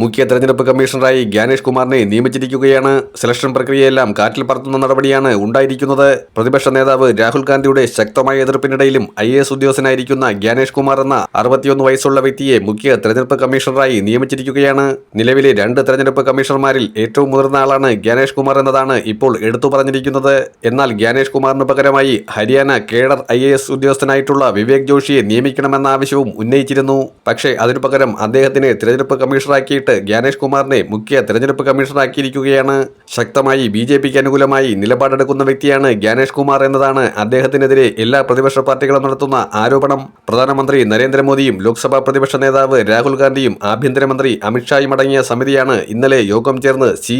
മുഖ്യ തെരഞ്ഞെടുപ്പ് കമ്മീഷണറായി ഗ്യാനേഷ് കുമാറിനെ നിയമിച്ചിരിക്കുകയാണ്. സെലക്ഷൻ പ്രക്രിയയെല്ലാം കാറ്റിൽ പറത്തുന്ന നടപടിയാണ് ഉണ്ടായിരിക്കുന്നത്. പ്രതിപക്ഷ നേതാവ് രാഹുൽ ഗാന്ധിയുടെ ശക്തമായ എതിർപ്പിനിടയിലും ഐ എസ് ഉദ്യോഗസ്ഥനായിരിക്കുന്ന ഗ്യാനേഷ് കുമാർ എന്ന അറുപത്തിയൊന്ന് വയസ്സുള്ള വ്യക്തിയെ മുഖ്യ തെരഞ്ഞെടുപ്പ് കമ്മീഷണറായി നിയമിച്ചിരിക്കുകയാണ്. നിലവിലെ രണ്ട് തെരഞ്ഞെടുപ്പ് കമ്മീഷണർമാരിൽ ഏറ്റവും മുതിർന്ന ആളാണ് ഗ്യാനേഷ് കുമാർ എന്നതാണ് ഇപ്പോൾ എടുത്തു പറഞ്ഞിരിക്കുന്നത്. എന്നാൽ ഗ്യാനേഷ് കുമാറിന് പകരമായി Haryana cadre I A S ഉദ്യോഗസ്ഥനായിട്ടുള്ള Vivek ജോഷിയെ നിയമിക്കണമെന്ന ആവശ്യവും ഉന്നയിച്ചിരുന്നു. പക്ഷേ അതിനു പകരം അദ്ദേഹത്തിനെ തിരഞ്ഞെടുപ്പ് കമ്മീഷണറാക്കിയിട്ട് ഗ്യാനേഷ് കുമാറിനെ മുഖ്യ തിരഞ്ഞെടുപ്പ് കമ്മീഷണറാക്കിയിരിക്കുകയാണ്. ശക്തമായി ബി ജെ പിക്ക് അനുകൂലമായി നിലപാടെടുക്കുന്ന വ്യക്തിയാണ് ഗ്യാനേഷ് കുമാർ എന്നതാണ് അദ്ദേഹത്തിനെതിരെ എല്ലാ പ്രതിപക്ഷ പാർട്ടികളും നടത്തുന്ന ആരോപണം. പ്രധാനമന്ത്രി നരേന്ദ്രമോദിയും ലോക്സഭാ പ്രതിപക്ഷ നേതാവ് രാഹുൽ ഗാന്ധിയും ആഭ്യന്തരമന്ത്രി അമിത്ഷായും അടങ്ങിയ സമിതിയാണ് ഇന്നലെ യോഗം ചേർന്ന് സി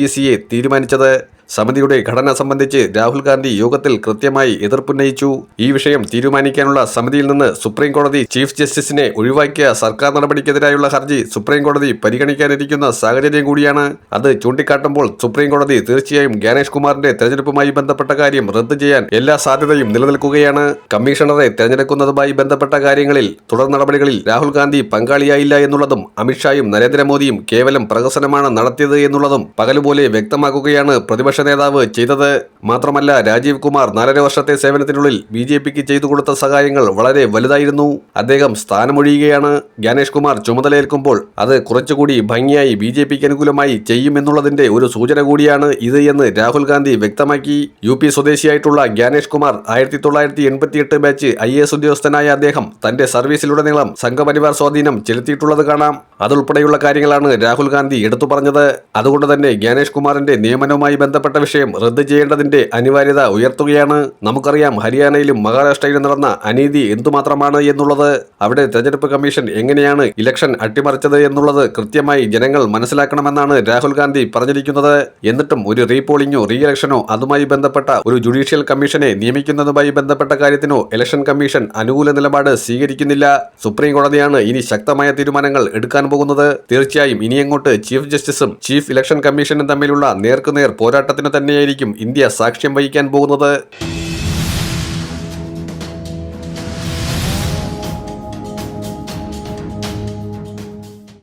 തീരുമാനിച്ചത്. സമിതിയുടെ ഘടന സംബന്ധിച്ച് രാഹുൽ ഗാന്ധി യോഗത്തിൽ കൃത്യമായി എതിർപ്പുന്നയിച്ചു. ഈ വിഷയം തീരുമാനിക്കാനുള്ള സമിതിയിൽ നിന്ന് സുപ്രീം കോടതി ചീഫ് ജസ്റ്റിസിനെ ഒഴിവാക്കിയ സർക്കാർ നടപടിക്കെതിരായുള്ള ഹർജി സുപ്രീം കോടതി പരിഗണിക്കാനിരിക്കുന്ന സാഹചര്യം കൂടിയാണ്. അത് ചൂണ്ടിക്കാട്ടുമ്പോൾ സുപ്രീം കോടതി തീർച്ചയായും ഗ്യാനേഷ് കുമാറിന്റെ തെരഞ്ഞെടുപ്പുമായി ബന്ധപ്പെട്ട കാര്യം റദ്ദ് ചെയ്യാൻ എല്ലാ സാധ്യതയും നിലനിൽക്കുകയാണ്. കമ്മീഷണറെ തെരഞ്ഞെടുക്കുന്നതുമായി ബന്ധപ്പെട്ട കാര്യങ്ങളിൽ തുടർ നടപടികളിൽ രാഹുൽ ഗാന്ധി പങ്കാളിയായില്ല എന്നുള്ളതും അമിത്ഷായും നരേന്ദ്രമോദിയും കേവലം പ്രഹസനമാണ് നടത്തിയത് എന്നുള്ളതും പകലുപോലെ വ്യക്തമാക്കുകയാണ് പ്രതിപക്ഷ നേതാവ് ചെയ്തത് മാത്രമല്ല രാജീവ് കുമാർ നാലര വർഷത്തെ സേവനത്തിനുള്ളിൽ ബി ജെ പിക്ക് ചെയ്തു കൊടുത്ത സഹായങ്ങൾ വളരെ വലുതായിരുന്നു. അദ്ദേഹം സ്ഥാനമൊഴിയുകയാണ്. ഗ്യാനേഷ് കുമാർ ചുമതലയേൽക്കുമ്പോൾ അത് കുറച്ചുകൂടി ഭംഗിയായി ബി ജെ പിക്ക് അനുകൂലമായി ചെയ്യുമെന്നുള്ളതിന്റെ ഒരു സൂചന കൂടിയാണ് ഇത് എന്ന് രാഹുൽ ഗാന്ധി വ്യക്തമാക്കി. യു പി സ്വദേശിയായിട്ടുള്ള ഗ്യാനേഷ് കുമാർ ആയിരത്തി തൊള്ളായിരത്തി എൺപത്തിയെട്ട് ബാച്ച് ഐ എസ് ഉദ്യോഗസ്ഥനായ അദ്ദേഹം തന്റെ സർവീസിലുടനീളം സംഘപരിവാർ സ്വാധീനം ചെലുത്തിയിട്ടുള്ളത് കാണാം. അതുൾപ്പെടെയുള്ള കാര്യങ്ങളാണ് രാഹുൽ ഗാന്ധി എടുത്തു പറഞ്ഞത്. അതുകൊണ്ട് തന്നെ ജ്ഞാനേഷ് കുമാറിന്റെ നിയമനവുമായി ബന്ധപ്പെട്ട വിഷയം റദ്ദ് ചെയ്യേണ്ടതിന്റെ അനിവാര്യത ഉയർത്തുകയാണ്. നമുക്കറിയാം ഹരിയാനയിലും മഹാരാഷ്ട്രയിലും നടന്ന അനീതി എന്തുമാത്രമാണ് എന്നുള്ളത്. അവിടെ തെരഞ്ഞെടുപ്പ് കമ്മീഷൻ എങ്ങനെയാണ് ഇലക്ഷൻ അട്ടിമറിച്ചത് എന്നുള്ളത് കൃത്യമായി ജനങ്ങൾ മനസ്സിലാക്കണമെന്നാണ് രാഹുൽ ഗാന്ധി പറഞ്ഞിരിക്കുന്നത്. എന്നിട്ടും ഒരു റീപോളിംഗോ റീ ഇലക്ഷനോ അതുമായി ബന്ധപ്പെട്ട ഒരു ജുഡീഷ്യൽ കമ്മീഷനെ നിയമിക്കുന്നതുമായി ബന്ധപ്പെട്ട കാര്യത്തിനോ ഇലക്ഷൻ കമ്മീഷൻ അനുകൂല നിലപാട് സ്വീകരിക്കുന്നില്ല. സുപ്രീം കോടതിയാണ് ഇനി ശക്തമായ തീരുമാനങ്ങൾ എടുക്കാൻ പോകുന്നത്. തീർച്ചയായും ഇനിയങ്ങോട്ട് ചീഫ് ജസ്റ്റിസും ചീഫ് ഇലക്ഷൻ കമ്മീഷനും തമ്മിലുള്ള നേർക്കുനേർ പോരാട്ടത്തിന് തന്നെയായിരിക്കും ഇന്ത്യ സാക്ഷ്യം വഹിക്കാൻ പോകുന്നത്.